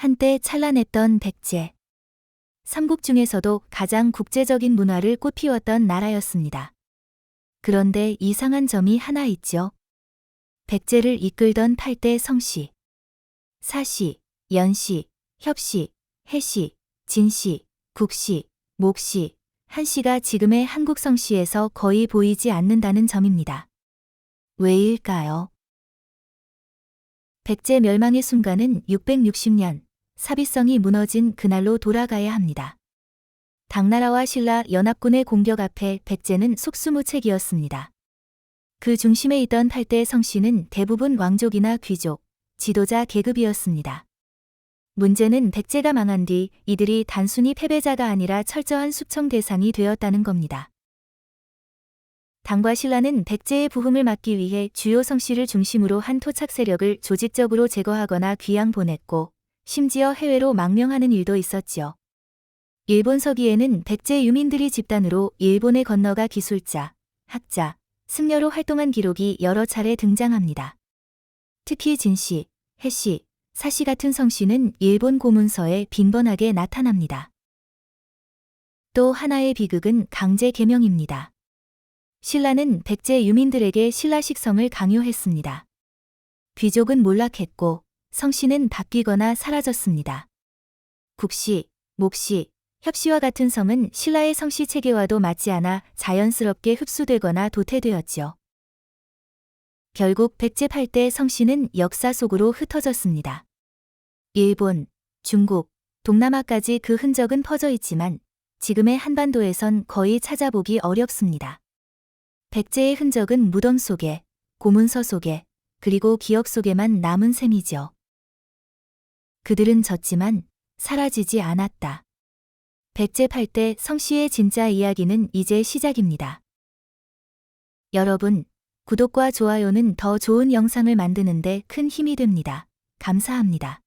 한때 찬란했던 백제. 삼국 중에서도 가장 국제적인 문화를 꽃피웠던 나라였습니다. 그런데 이상한 점이 하나 있죠. 백제를 이끌던 8대 성씨. 사씨, 연씨, 협씨, 해씨, 진씨, 국씨, 목씨, 한씨가 지금의 한국 성씨에서 거의 보이지 않는다는 점입니다. 왜일까요? 백제 멸망의 순간은 660년, 사비성이 무너진 그날로 돌아가야 합니다. 당나라와 신라 연합군의 공격 앞에 백제는 속수무책이었습니다. 그 중심에 있던 8대 성씨는 대부분 왕족이나 귀족, 지도자 계급이었습니다. 문제는 백제가 망한 뒤 이들이 단순히 패배자가 아니라 철저한 숙청 대상이 되었다는 겁니다. 당과 신라는 백제의 부흥을 막기 위해 주요 성씨를 중심으로 한 토착 세력을 조직적으로 제거하거나 귀양 보냈고 심지어 해외로 망명하는 일도 있었지요. 일본 서기에는 백제 유민들이 집단으로 일본에 건너가 기술자, 학자, 승려로 활동한 기록이 여러 차례 등장합니다. 특히 진씨, 해씨, 사씨 같은 성씨는 일본 고문서에 빈번하게 나타납니다. 또 하나의 비극은 강제 개명입니다. 신라는 백제 유민들에게 신라식 성을 강요했습니다. 귀족은 몰락했고 성씨는 바뀌거나 사라졌습니다. 국씨, 목씨, 협씨와 같은 성은 신라의 성씨 체계와도 맞지 않아 자연스럽게 흡수되거나 도태되었지요. 결국 백제 8대 성씨는 역사 속으로 흩어졌습니다. 일본, 중국, 동남아까지 그 흔적은 퍼져 있지만 지금의 한반도에선 거의 찾아보기 어렵습니다. 백제의 흔적은 무덤 속에, 고문서 속에, 그리고 기억 속에만 남은 셈이죠. 그들은 졌지만 사라지지 않았다. 백제 8대 성씨의 진짜 이야기는 이제 시작입니다. 여러분, 구독과 좋아요는 더 좋은 영상을 만드는데 큰 힘이 됩니다. 감사합니다.